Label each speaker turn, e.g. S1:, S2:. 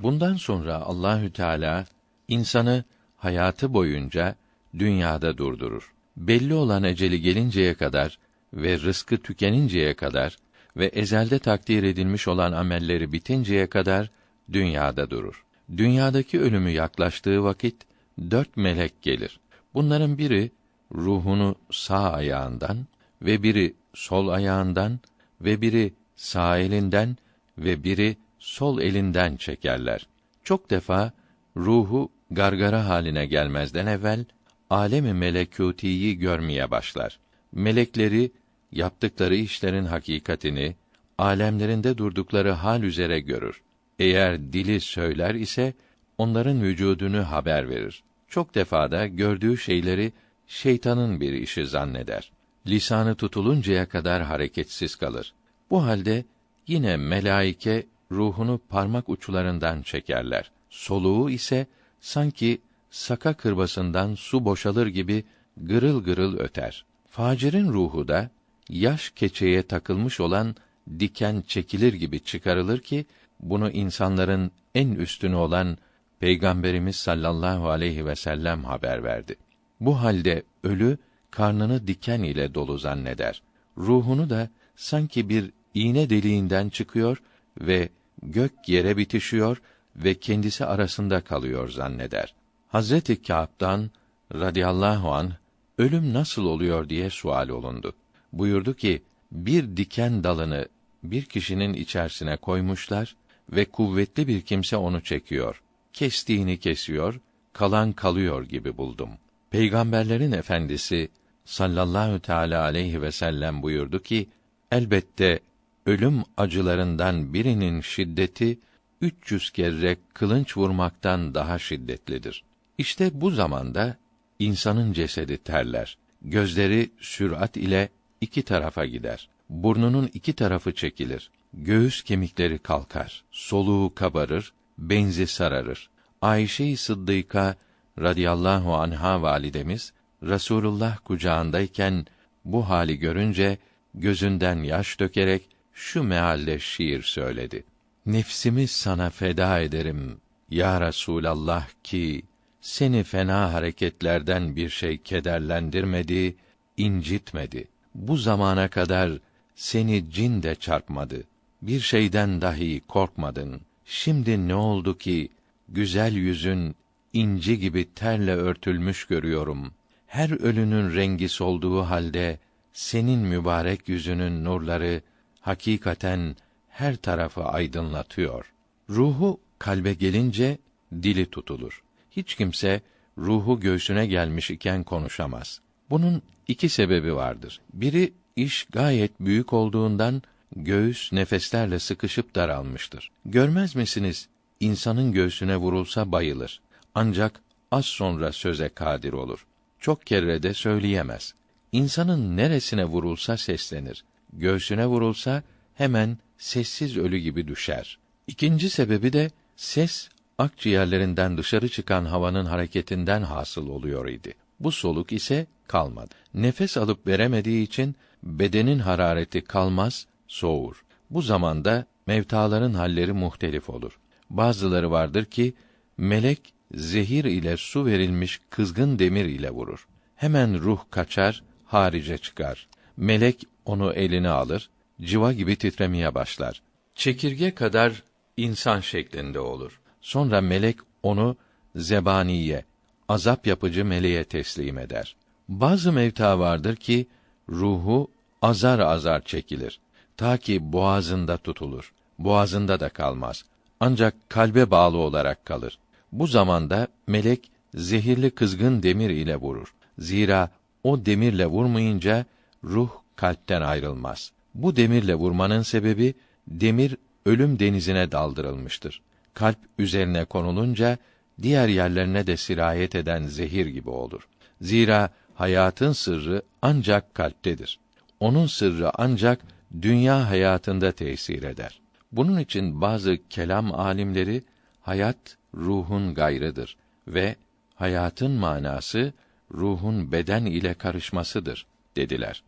S1: Bundan sonra Allahü Teala insanı hayatı boyunca dünyada durdurur. Belli olan eceli gelinceye kadar ve rızkı tükeninceye kadar ve ezelde takdir edilmiş olan amelleri bitinceye kadar dünyada durur. Dünyadaki ölümü yaklaştığı vakit dört melek gelir. Bunların biri ruhunu sağ ayağından ve biri sol ayağından ve biri sağ elinden ve biri sol elinden çekerler. Çok defa ruhu gargara haline gelmezden evvel alemi melekûtiyi görmeye başlar. Melekleri yaptıkları işlerin hakikatini alemlerinde durdukları hal üzere görür. Eğer dili söyler ise onların vücudunu haber verir. Çok defada gördüğü şeyleri şeytanın bir işi zanneder. Lisanı tutuluncaya kadar hareketsiz kalır. Bu halde yine melaike ruhunu parmak uçlarından çekerler. Soluğu ise sanki saka kırbasından su boşalır gibi gırıl gırıl öter. Facirin ruhu da yaş keçeye takılmış olan diken çekilir gibi çıkarılır ki bunu insanların en üstünü olan Peygamberimiz sallallahu aleyhi ve sellem haber verdi. Bu halde ölü karnını diken ile dolu zanneder. Ruhunu da sanki bir iğne deliğinden çıkıyor ve gök yere bitişiyor ve kendisi arasında kalıyor zanneder. Hazreti Kâb'dan radıyallahu an ölüm nasıl oluyor diye sual olundu. Buyurdu ki bir diken dalını bir kişinin içerisine koymuşlar ve kuvvetli bir kimse onu çekiyor. Kestiğini kesiyor, kalan kalıyor gibi buldum. Peygamberlerin efendisi sallallahu teala aleyhi ve sellem buyurdu ki elbette ölüm acılarından birinin şiddeti 300 kere kılınç vurmaktan daha şiddetlidir. İşte bu zamanda insanın cesedi terler. Gözleri sürat ile iki tarafa gider. Burnunun iki tarafı çekilir. Göğüs kemikleri kalkar. Soluğu kabarır, benzi sararır. Ayşe-i Sıddıka radıyallahu anha validemiz Rasulullah kucağındayken bu hali görünce gözünden yaş dökerek şu mealde şiir söyledi. Nefsimi sana feda ederim ya Resulallah ki seni fena hareketlerden bir şey kederlendirmedi, incitmedi. Bu zamana kadar seni cin de çarpmadı. Bir şeyden dahi korkmadın. Şimdi ne oldu ki güzel yüzün inci gibi terle örtülmüş görüyorum. Her ölünün rengi solduğu halde senin mübarek yüzünün nurları hakikaten her tarafı aydınlatıyor. Ruhu kalbe gelince dili tutulur. Hiç kimse ruhu göğsüne gelmiş iken konuşamaz. Bunun iki sebebi vardır. Biri iş gayet büyük olduğundan göğüs nefeslerle sıkışıp daralmıştır. Görmez misiniz? İnsanın göğsüne vurulsa bayılır. Ancak az sonra söze kadir olur. Çok kere de söyleyemez. İnsanın neresine vurulsa seslenir. Göğsüne vurulsa hemen sessiz ölü gibi düşer. İkinci sebebi de ses akciğerlerinden dışarı çıkan havanın hareketinden hasıl oluyor idi. Bu soluk ise kalmadı. Nefes alıp veremediği için bedenin harareti kalmaz, soğur. Bu zamanda mevtaların halleri muhtelif olur. Bazıları vardır ki melek zehir ile su verilmiş kızgın demir ile vurur. Hemen ruh kaçar, harice çıkar. Melek onu eline alır, civa gibi titremeye başlar. Çekirge kadar insan şeklinde olur. Sonra melek onu zebaniye, azap yapıcı meleğe teslim eder. Bazı mevta vardır ki ruhu azar azar çekilir ta ki boğazında tutulur. Boğazında da kalmaz. Ancak kalbe bağlı olarak kalır. Bu zamanda melek zehirli kızgın demir ile vurur. Zira o demirle vurmayınca ruh kalpten ayrılmaz. Bu demirle vurmanın sebebi demir ölüm denizine daldırılmıştır. Kalp üzerine konulunca diğer yerlerine de sirayet eden zehir gibi olur. Zira hayatın sırrı ancak kalptedir. Onun sırrı ancak dünya hayatında tesir eder. Bunun için bazı kelam alimleri hayat ruhun gayrıdır ve hayatın manası ruhun beden ile karışmasıdır dediler.